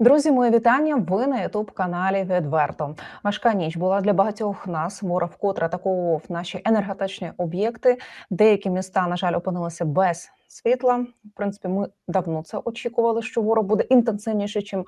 Друзі, моє вітання. Ви на ютуб каналі Відверто. Важка ніч була для багатьох нас. Мора вкотре атакував наші енергетичні об'єкти. Деякі міста, на жаль, опинилися без світла. В принципі, ми давно це очікували, що ворог буде інтенсивніше, чим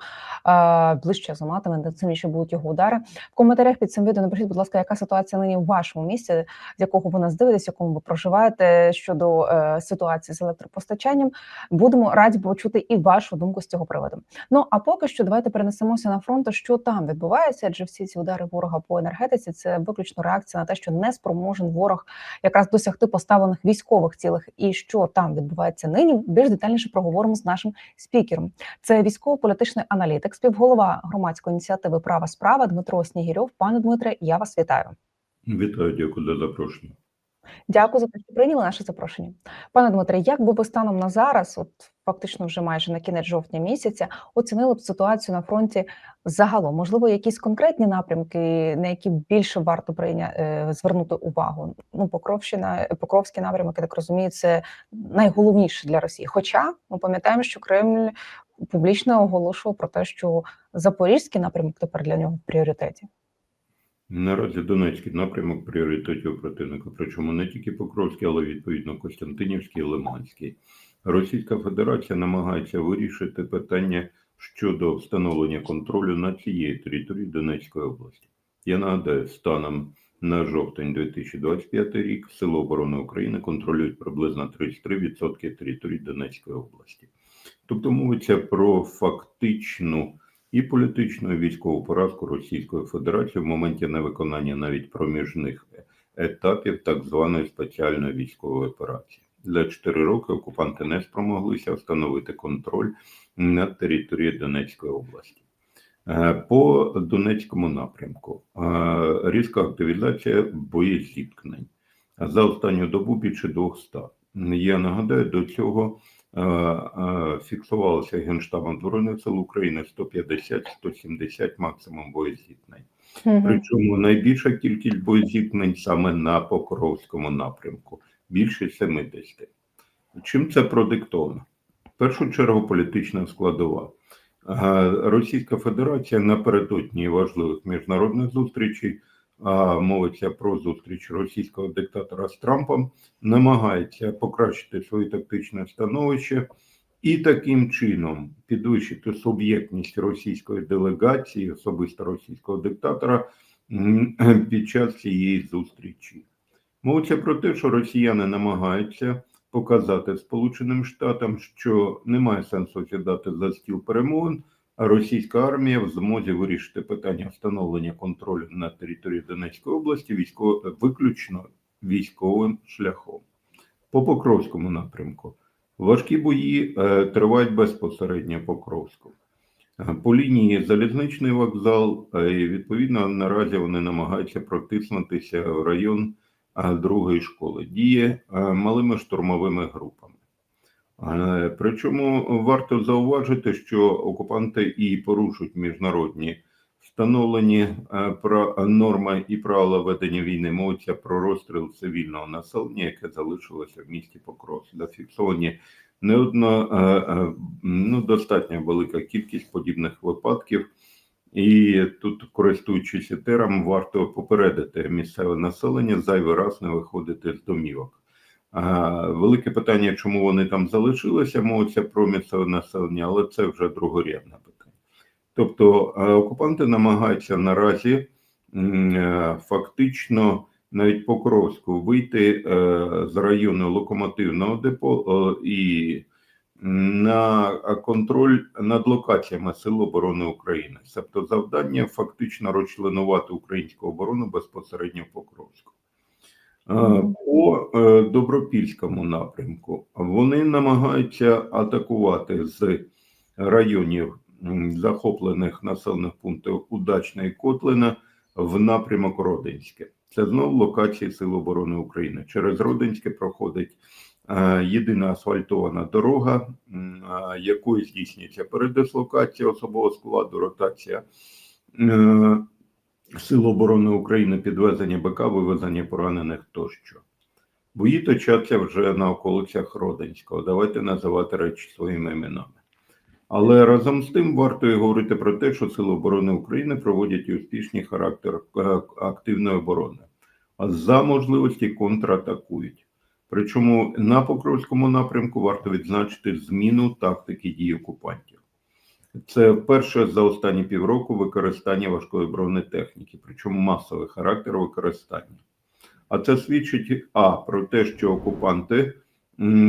е, ближче зима, тим інтенсивніше будуть його удари. В коментарях під цим відео напишіть, будь ласка, яка ситуація нині в вашому місці, з якого ви нас дивитесь, якому ви проживаєте щодо е, ситуації з електропостачанням. Будемо раді почути і вашу думку з цього приводу. Ну а поки що давайте перенесемося на фронт, що там відбувається, адже всі ці удари ворога по енергетиці це виключно реакція на те, що не спроможен ворог якраз досягти поставлених військових цілих, і що там відбувається нині. Більш детальніше проговоримо з нашим спікером. Це військово-політичний аналітик, співголова громадської ініціативи Права справа Дмитро Снігірьов. Пане Дмитре, я вас вітаю. Вітаю, дякую за запрошення. Дякую за те, що прийняли наше запрошення. Пане Дмитре, як би ви станом на зараз, от фактично вже майже на кінець жовтня місяця, оцінили б ситуацію на фронті загалом? Можливо, якісь конкретні напрямки, на які більше варто прийня... е, звернути увагу? Ну, Покровщина, Покровський напрямок, я так розумію, це найголовніше для Росії. Хоча ми пам'ятаємо, що Кремль публічно оголошував про те, що Запорізький напрямок тепер для нього в пріоритеті. Наразі Донецький напрямок пріоритетів противника, причому не тільки Покровський, але відповідно Костянтинівський і Лиманський. Російська Федерація намагається вирішити питання щодо встановлення контролю над цією територією Донецької області. Я нагадаю, станом на жовтень 2025 рік Сили оборони України контролюють приблизно 33% території Донецької області. Тобто мовиться про фактичну і політичну і військову поразку Російської Федерації в моменті невиконання навіть проміжних етапів так званої спеціальної військової операції. За 4 роки окупанти не спромоглися встановити контроль над територією Донецької області. Е, По Донецькому напрямку е, різка активізація боєзіткнень. За останню добу більше 200. Я нагадаю, до цього фіксувалося Генштабом Збройних сил України 150-170 максимум боєзіткнень. Причому найбільша кількість боєзіткнень саме на Покровському напрямку більше 70. Чим це продиктовано? В першу чергу політична складова. Російська Федерація напередодні важливих міжнародних зустрічей, мовиться про зустріч російського диктатора з Трампом, намагається покращити своє тактичне становище і таким чином підвищити суб'єктність російської делегації, особисто російського диктатора під час цієї зустрічі. Мовиться про те, що росіяни намагаються показати Сполученим Штатам, що немає сенсу сідати за стіл перемовин, російська армія в змозі вирішити питання встановлення контролю на території Донецької області військово виключно військовим шляхом. По Покровському напрямку важкі бої е, тривають безпосередньо Покровську. Е, По лінії залізничний вокзал, е, і відповідно наразі вони намагаються протиснутися в район а, другої школи. Діє малими штурмовими групами. А, Причому варто зауважити, що окупанти і порушують міжнародні встановлені про норми і правила ведення війни. Мовиться про розстріл цивільного населення, яке залишилося в місті Покровськ. Зафіксовані не одна а, ну, достатньо велика кількість подібних випадків. І тут, користуючись етером, варто попередити місцеве населення зайвий раз не виходити з домівок. Велике питання, чому вони там залишилися, мовиться про місцеве населення, але це вже другорядне питання. Тобто е, окупанти намагаються наразі е, фактично навіть Покровську вийти е, з району локомотивного депо і на контроль над локаціями Сил оборони України, тобто завдання фактично розчленувати українську оборону безпосередньо в Покровську. Е, По е, Добропільському напрямку вони намагаються атакувати з районів захоплених населених пунктів Удачна і Котлина в напрямок Родинське. Це знову локації Сил оборони України. Через Родинське проходить е, єдина асфальтована дорога, якою здійснюється передислокація особового складу, ротація Сил оборони України, підвезення БК, вивезення поранених тощо. Бої точаться вже на околицях Родинського. Давайте називати речі своїми іменами. Але разом з тим варто і говорити про те, що Сили оборони України проводять успішний характер е, активної оборони, а за можливості контратакують. Причому на Покровському напрямку варто відзначити зміну тактики дій окупантів. Це перше за останні півроку використання важкої бронетехніки, причому масовий характер використання. А це свідчить а про те, що окупанти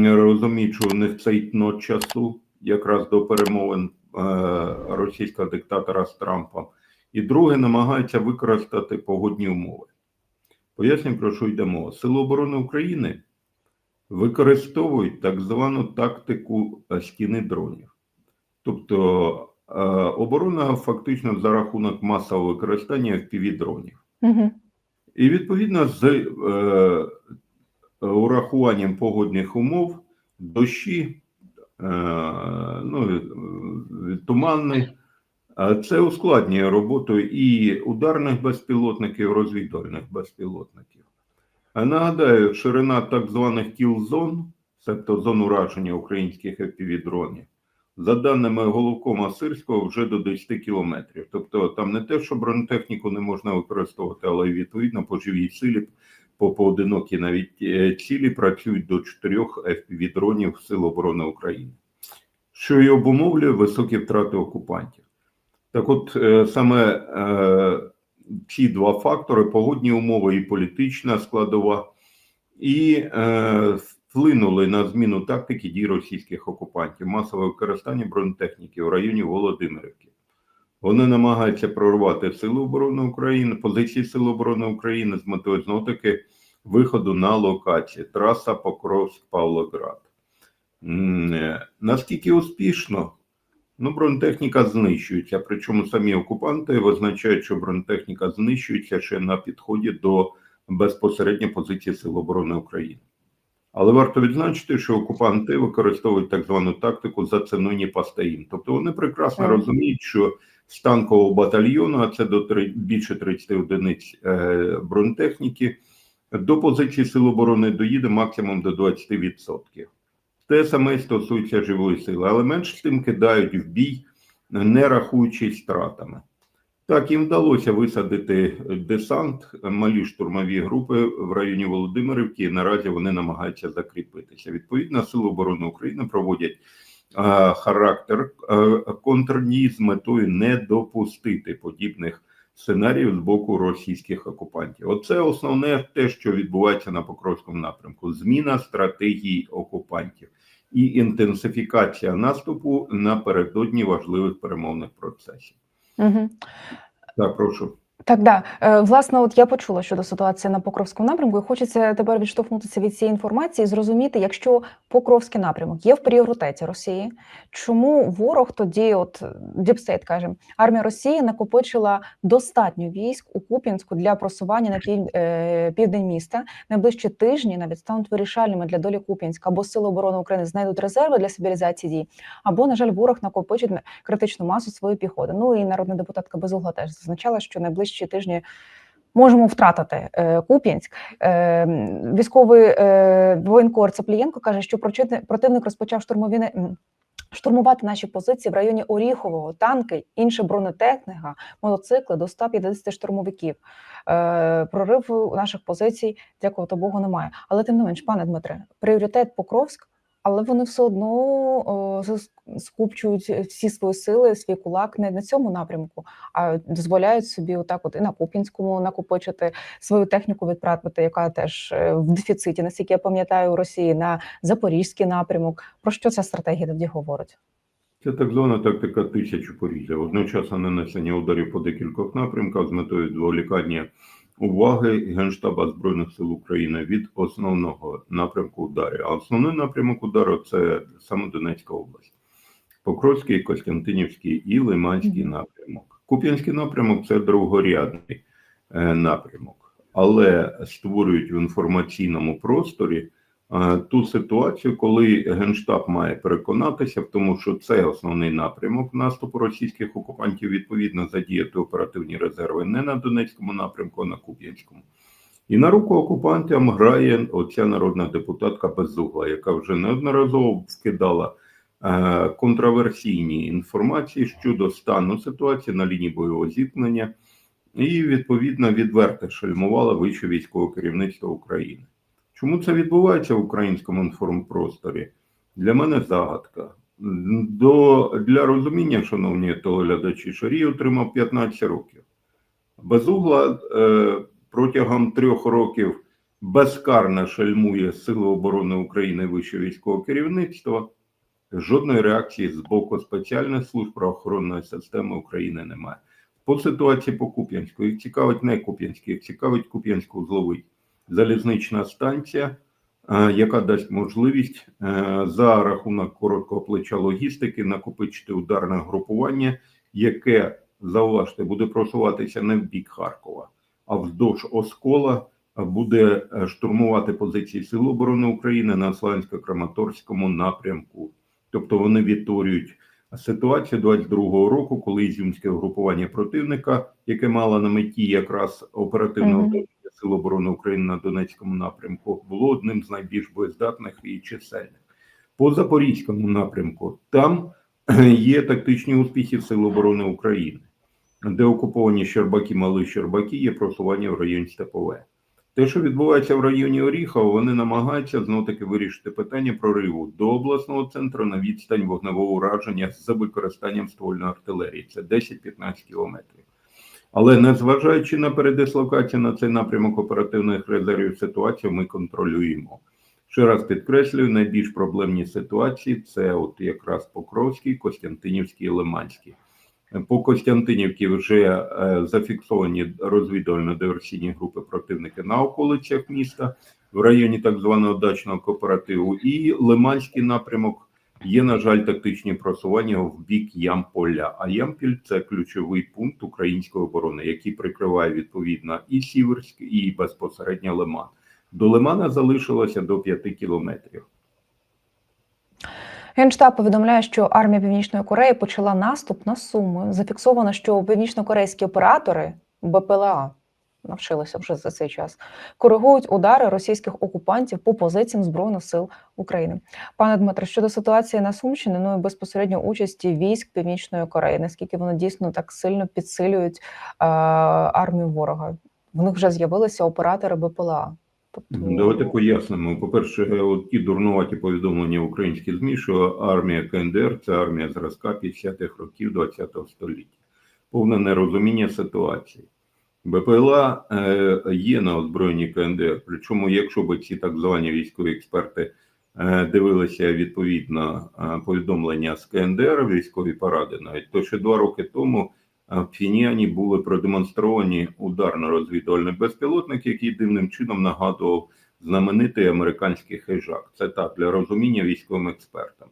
розуміють, що у них цейтно часу якраз до перемовин е, російського диктатора з Трампом, і друге намагаються використати погодні умови. Поясню, про що йде мова. Сили оборони України використовують так звану тактику е, стіни дронів. Тобто е, оборона фактично за рахунок масового використання FPV-дронів. Угу. І відповідно з е, урахуванням погодних умов, дощі, е, ну, е, туманний, це ускладнює роботу і ударних безпілотників, і розвідувальних безпілотників. Нагадаю, ширина так званих кіл-зон, тобто зон ураження українських FPV-дронів, за даними головкома Сирського, вже до 10 кілометрів. Тобто там не те, що бронетехніку не можна використовувати, але й відповідно по живій силі, по поодинокі навіть е, цілі працюють до 4 FPV-дронів Сил оборони України, що і обумовлює високі втрати окупантів. Так от е, саме е, ці два фактори: погодні умови і політична складова, і вплинули на зміну тактики дій російських окупантів, масове використання бронетехніки в районі Володимирівки. Вони намагаються прорвати Сили оборони України, позиції Сил оборони України з метою знову таки виходу на локації траса Покровськ-Павлоград. Е, Наскільки успішно? Ну, бронетехніка знищується. Причому самі окупанти визначають, що бронетехніка знищується ще на підході до безпосередньо позиції Сил оборони України. Але варто відзначити, що окупанти використовують так звану тактику за ціною не постоїм. Тобто вони прекрасно Мгм. розуміють, що з танкового батальйону, а це до три, більше 30 одиниць е, бронетехніки, до позиції Сил оборони доїде максимум до 20%. Те саме стосується живої сили, але менш з тим кидають в бій, не рахуючись втратами. Так, їм вдалося висадити десант, малі штурмові групи в районі Володимирівки. і Наразі вони намагаються закріпитися. Відповідно, Сили оборони України проводять е, характер е, контрдій з метою не допустити подібних сценаріїв з боку російських окупантів. Оце основне те, що відбувається на Покровському напрямку: зміна стратегії окупантів і інтенсифікація наступу напередодні важливих перемовних процесів. Угу. Так, прошу. Так, да. Е, Власне, от я почула щодо ситуації на Покровському напрямку, і хочеться тепер відштовхнутися від цієї інформації і зрозуміти, якщо Покровський напрямок є в пріоритеті Росії, чому ворог тоді, от Діпстейт каже, армія Росії накопичила достатньо військ у Куп'янську для просування на пів, е, південь міста. Найближчі тижні навіть стануть вирішальними для долі Куп'янська, або Сили оборони України знайдуть резерви для стабілізації дій, або, на жаль, ворог накопичить критичну масу своєї піхоти. Ну і народна депутатка Безугла теж зазначала, що найближчі тижні можемо втратити е, Куп'янськ. Е, військовий е, воєнкор Цаплієнко каже, що противник розпочав штурмові штурмувати наші позиції в районі Оріхового, танки, інша бронетехніка, мотоцикли до 150 штурмовиків. Прориву наших позицій, дякувати Богу, немає. Але тим не менш, пане Дмитре, пріоритет Покровськ, але вони все одно скупчують всі свої сили, свій кулак не на цьому напрямку, а дозволяють собі отак, от і на Купінському накопичити свою техніку, відправити, яка теж е, в дефіциті, наскільки я пам'ятаю, у Росії на Запорізький напрямок. Про що ця стратегія тоді говорить? Це так звана тактика тисячу порізів. Одночасно нанесення ударів по декількох напрямках з метою відволікання уваги Генштаба Збройних сил України від основного напрямку ударів. А основний напрямок удару це саме Донецька область, Покровський, Костянтинівський і Лиманський напрямок. Куп'янський напрямок це другорядний е, напрямок, але створюють в інформаційному просторі ту ситуацію, коли Генштаб має переконатися в тому, що це основний напрямок наступу російських окупантів, відповідно задіяти оперативні резерви не на Донецькому напрямку, а на Куп'янському. І на руку окупантам грає оця народна депутатка Безугла, яка вже неодноразово вкидала е, контраверсійні інформації щодо стану ситуації на лінії бойового зіткнення і відповідно відверто шельмувала вище військове керівництво України. Чому це відбувається в українському інформпросторі? Для мене загадка. До, для розуміння, шановні телеглядачі, Шарій отримав 15 років. Безугла е, протягом трьох років безкарно шельмує Сили оборони України вище військового керівництва. Жодної реакції з боку спеціальних служб правоохоронної системи України немає. По ситуації по Куп'янську, їх цікавить не Куп'янський, їх цікавить Куп'янську узловий залізнична станція, е, яка дасть можливість е, за рахунок короткого плеча логістики накопичити ударне групування, яке, зауважте, буде просуватися не в бік Харкова, а вздовж Оскола буде е, штурмувати позиції Сил оборони України на Славянсько-Краматорському напрямку. Тобто вони відтворюють ситуацію 22-го року, коли ізюмське угрупування противника, яке мало на меті якраз оперативного Мгм. управління Сил оборони України на Донецькому напрямку, було одним з найбільш боєздатних і чисельних. По Запорізькому напрямку там є тактичні успіхи Сил оборони України, де окуповані Щербаки, Мали Щербаки є просування в районі Степове. Те, що відбувається в районі Оріхова, вони намагаються знов таки вирішити питання прориву до обласного центру на відстань вогневого ураження з використанням ствольної артилерії. Це 10-15 кілометрів. Але незважаючи на передислокацію на цей напрямок оперативних резервів, ситуацію ми контролюємо. Ще раз підкреслюю, найбільш проблемні ситуації це от якраз Покровський, Костянтинівський і Лиманський. По Костянтинівці вже е, зафіксовані розвідувально-диверсійні групи противника на околицях міста в районі так званого дачного кооперативу. І Лиманський напрямок є, на жаль, тактичні просування в бік Ямполя. А Ямпіль це ключовий пункт української оборони, який прикриває відповідно і Сіверськ, і безпосередньо Лиман. До Лимана залишилося до 5 кілометрів. Генштаб повідомляє, що армія Північної Кореї почала наступ на Суми. Зафіксовано, що північнокорейські оператори БПЛА навчилися вже за цей час коригують удари російських окупантів по позиціям збройних сил України. Пане Дмитре, щодо ситуації на Сумщині, ну і безпосередньо участі військ Північної Кореї, наскільки вони дійсно так сильно підсилюють е, армію ворога? В них вже з'явилися оператори БПЛА. Тобто, Давайте пояснимо. По-перше, от ті дурнуваті повідомлення в українські ЗМІ, що армія КНДР це армія зразка 50-х років ХХ століття. Повне нерозуміння ситуації. БПЛА е, є на озброєнні КНДР. Причому, якщо б ці так звані військові експерти е, дивилися відповідно е, повідомлення з КНДР, військові паради, навіть то ще два роки тому в Пхеньяні були продемонстровані ударно-розвідувальний безпілотник, який дивним чином нагадував знаменитий американський хижак. Це так для розуміння військовим експертам.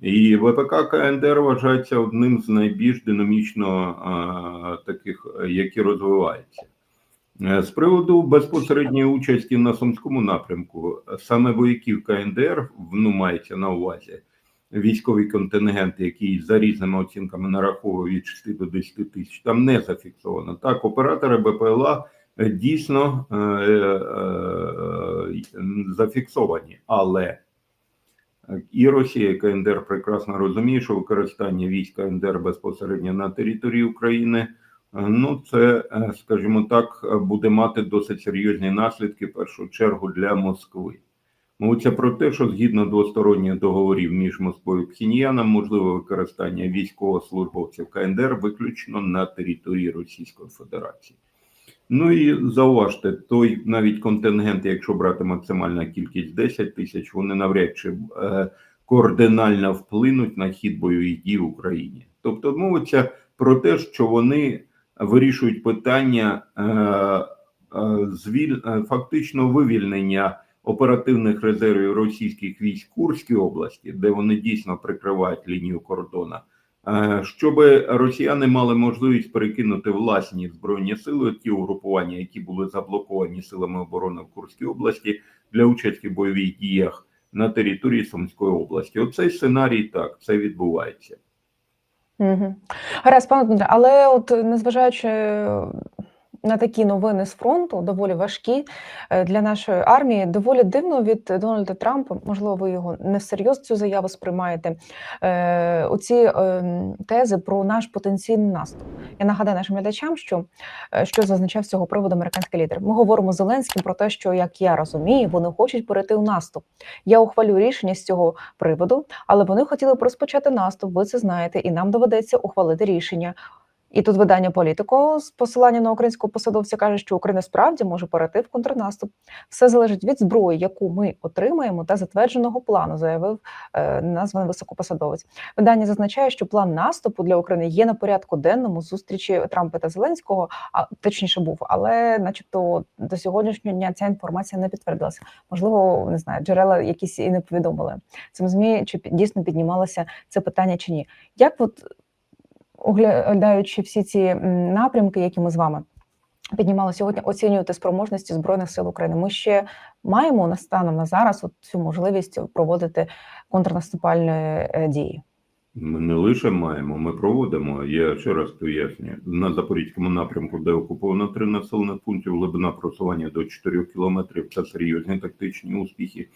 І ВПК КНДР вважається одним з найбільш динамічно таких, які розвиваються. Е, З приводу безпосередньої участі на Сумському напрямку, саме вояків КНДР, ну мається на увазі військовий контингент, який за різними оцінками нараховує від 6 до 10 тисяч, там не зафіксовано. Так, оператори БПЛА дійсно е, е, е, зафіксовані, але і Росія, і КНДР прекрасно розуміє, що використання військ КНДР безпосередньо на території України, е, ну це, е, скажімо так, буде мати досить серйозні наслідки в першу чергу для Москви. Мовиться про те, що згідно двосторонніх договорів між Москвою і Пхеньяном можливе використання військовослужбовців КНДР виключно на території Російської Федерації. Ну і зауважте, той навіть контингент, якщо брати максимальна кількість 10 тисяч, вони навряд чи е, координально вплинуть на хід бойових дій в Україні. Тобто мовиться про те, що вони вирішують питання е, е, звіль, фактично вивільнення оперативних резервів російських військ Курській області, де вони дійсно прикривають лінію кордона. Е, Щоб росіяни мали можливість перекинути власні збройні сили, ті угрупування, які були заблоковані силами оборони в Курській області для участі в бойових діях на території Сумської області. Оцей сценарій так це відбувається. Угу. Гаразд, пане Дмитре, але от незважаючи на такі новини з фронту, доволі важкі е, для нашої армії. Доволі дивно від Дональда Трампа. Можливо, ви його не всерйоз цю заяву сприймаєте. Е, оці е, тези про наш потенційний наступ. Я нагадаю нашим глядачам, що, що зазначав з цього приводу американський лідер. Ми говоримо з Зеленським про те, що як я розумію, вони хочуть перейти у наступ. Я ухвалю рішення з цього приводу, але вони хотіли б розпочати наступ. Ви це знаєте, і нам доведеться ухвалити рішення. І тут видання політико з посиланням на українського посадовця каже, що Україна справді може перейти в контрнаступ. Все залежить від зброї, яку ми отримаємо, та затвердженого плану, заявив е, названий високопосадовець. Видання зазначає, що план наступу для України є на порядку денному зустрічі Трампа та Зеленського, а точніше був, але, начебто, до сьогоднішнього дня ця інформація не підтвердилася. Можливо, не знаю, джерела якісь і не повідомили цим змі, чи дійсно піднімалося це питання чи ні. Як от оглядаючи всі ці напрямки, які ми з вами піднімали сьогодні, оцінювати спроможності збройних сил України. Ми ще маємо на станом на зараз от цю можливість проводити контрнаступальні е, дії. Ми не лише маємо, ми проводимо. Я ще раз пояснюю. На Запорізькому напрямку, де окуповано три населених пунктів, глибина просування до 4 кілометрів. Це серйозні тактичні успіхи.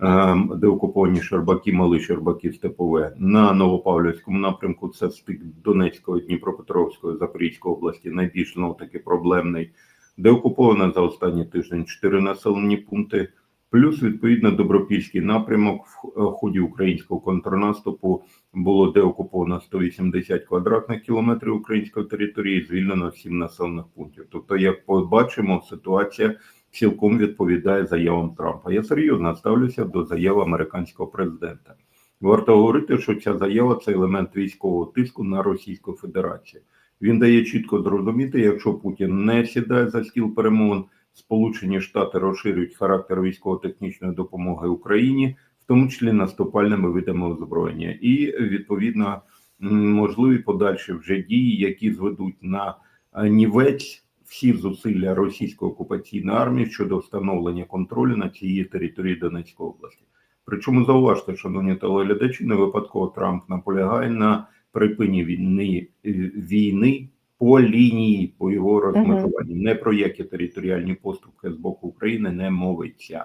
Ем, Де окуповані Щербаки, Мали Щербаки, Степове. На Новопавлівському напрямку це стик Донецької, Дніпропетровської, Запорізької області, найбільш знов таки проблемний. Де окуповано за останній тиждень чотири населені пункти. Плюс відповідно Добропільський напрямок в е, ході українського контрнаступу було деокуповано 180 квадратних кілометрів української території, звільнено 7 населених пунктів. Тобто, як побачимо, ситуація цілком відповідає заявам Трампа. Я серйозно ставлюся до заяви американського президента. Варто говорити, що ця заява це елемент військового тиску на Російську Федерацію. Він дає чітко зрозуміти, якщо Путін не сідає за стіл перемовин, Сполучені Штати розширюють характер військово-технічної допомоги Україні, в тому числі наступальними видами озброєння, і відповідно можливі подальші вже дії, які зведуть на е, нівець всі зусилля російської окупаційної армії щодо встановлення контролю на цієї території Донецької області. Причому зауважте, шановні телеглядачі, не випадково Трамп наполягає на припині війни війни по лінії по його розмежуванню. Не про які територіальні поступки з боку України не мовиться.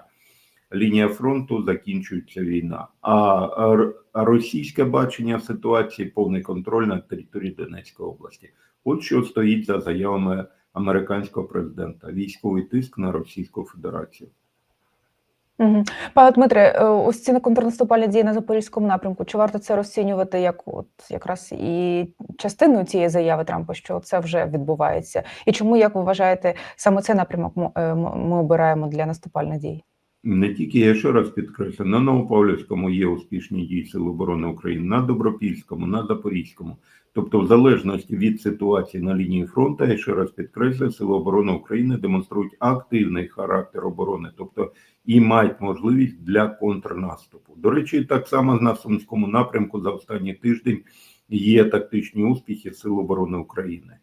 Лінія фронту закінчується війна. А а російське бачення ситуації повний контроль над територією Донецької області. От що стоїть за заявами американського президента: військовий тиск на Російську Федерацію. Угу. Пане Дмитре, е, ось ці контрнаступальні дії на запорізькому напрямку. Чи варто це розцінювати як от якраз і частиною цієї заяви Трампа, що це вже відбувається? І чому, як ви вважаєте, саме цей напрямок мо- е, ми обираємо для наступальних дій? Не тільки я ще раз підкреслю, на Новопавлівському є успішні дії Сил оборони України, на Добропільському, на Запорізькому. Тобто, в залежності від ситуації на лінії фронту, я ще раз підкреслю, Сили оборони України демонструють активний характер оборони, тобто і мають можливість для контрнаступу. До речі, так само на Сумському напрямку за останній тиждень є тактичні успіхи Сил оборони України.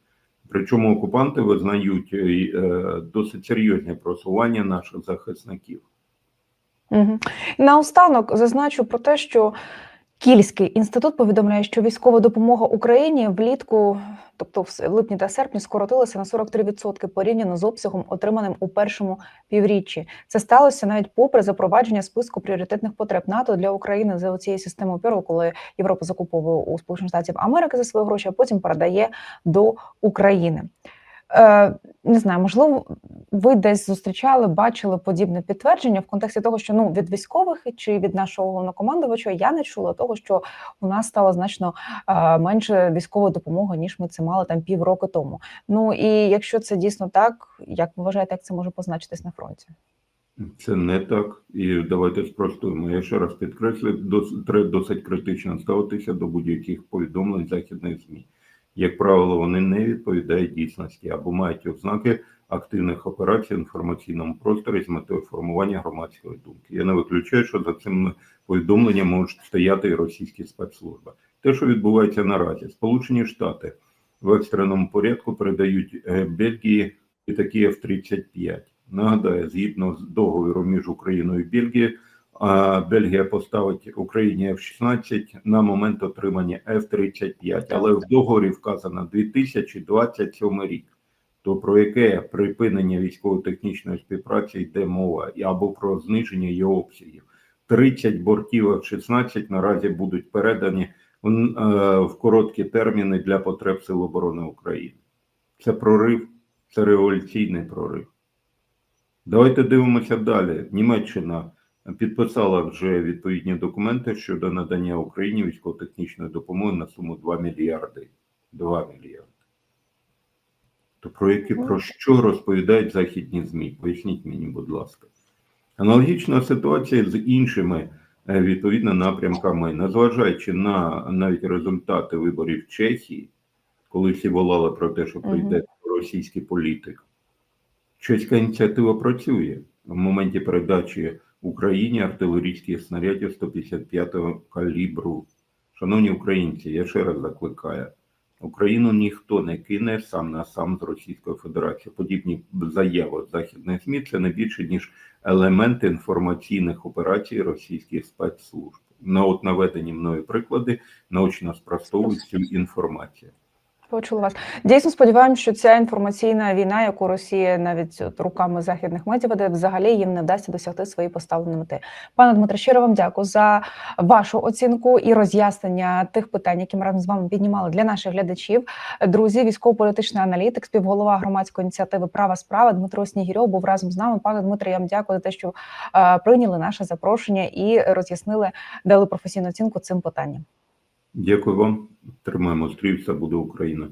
Причому окупанти визнають е, е, досить серйозні просування наших захисників. Угу. Наостанок зазначу про те, що Кільський інститут повідомляє, що військова допомога Україні влітку, тобто в липні та серпні, скоротилася на 43% порівняно з обсягом, отриманим у першому півріччі. Це сталося навіть попри запровадження списку пріоритетних потреб НАТО для України за цією системою ПІРО, коли Європа закуповує у Сполучених Штатів Америки за свої гроші, а потім передає до України. Е, не знаю, можливо, ви десь зустрічали, бачили подібне підтвердження в контексті того, що ну від військових чи від нашого головнокомандувача я не чула того, що у нас стало значно е, менше військової допомоги, ніж ми це мали там півроку тому. Ну і якщо це дійсно так, як ви вважаєте, як це може позначитись на фронті? Це не так. І давайте спростуємо. Я ще раз підкреслю, дос- треба досить критично ставитися до будь-яких повідомлень західних ЗМІ. Як правило, вони не відповідають дійсності або мають ознаки активних операцій в інформаційному просторі з метою формування громадської думки. Я не виключаю, що за цим повідомленням можуть стояти і російські спецслужби. Те, що відбувається наразі, Сполучені Штати в екстреному порядку передають е, Бельгії літаки F-35. Нагадаю, згідно з договором між Україною і Бельгією, а, Бельгія поставить Україні F-16 на момент отримання F-35, але в договорі вказано 2027 рік. то про яке припинення військово-технічної співпраці йде мова, або про зниження її обсягів. 30 бортів F-16 наразі будуть передані е, в короткі терміни для потреб Сил оборони України. Це прорив, це революційний прорив. Давайте дивимося далі. Німеччина підписала вже відповідні документи щодо надання Україні військово-технічної допомоги на суму 2 мільярди. 2 мільярди. То про які про що розповідають західні ЗМІ? Поясніть мені, будь ласка. Аналогічна ситуація з іншими е, відповідно напрямками, незважаючи на навіть результати виборів в Чехії, коли всі волали про те, що прийде російський політик, чеська ініціатива працює в моменті передачі Україні артилерійських снарядів 155-го калібру. Шановні українці, я ще раз закликаю. Україну ніхто не кине сам на сам з Російською Федерацією. Подібні заяви західних ЗМІ це не більше ніж елементи інформаційних операцій російських спецслужб. На от наведені мною приклади наочно спростовують цю інформацію. Почула вас. Дійсно сподіваємося, що ця інформаційна війна, яку Росія навіть руками західних медіа веде, взагалі їм не вдасться досягти свої поставлені мети. Пане Дмитре, щиро вам дякую за вашу оцінку і роз'яснення тих питань, які ми разом з вами піднімали для наших глядачів. Друзі, військово-політичний аналітик, співголова громадської ініціативи Права справа Дмитро Снігірьов був разом з нами. Пане Дмитре, я вам дякую за те, що е, прийняли наше запрошення і роз'яснили, дали професійну оцінку цим питанням. Дякую вам. Тримаємо стрій, все буде Україна.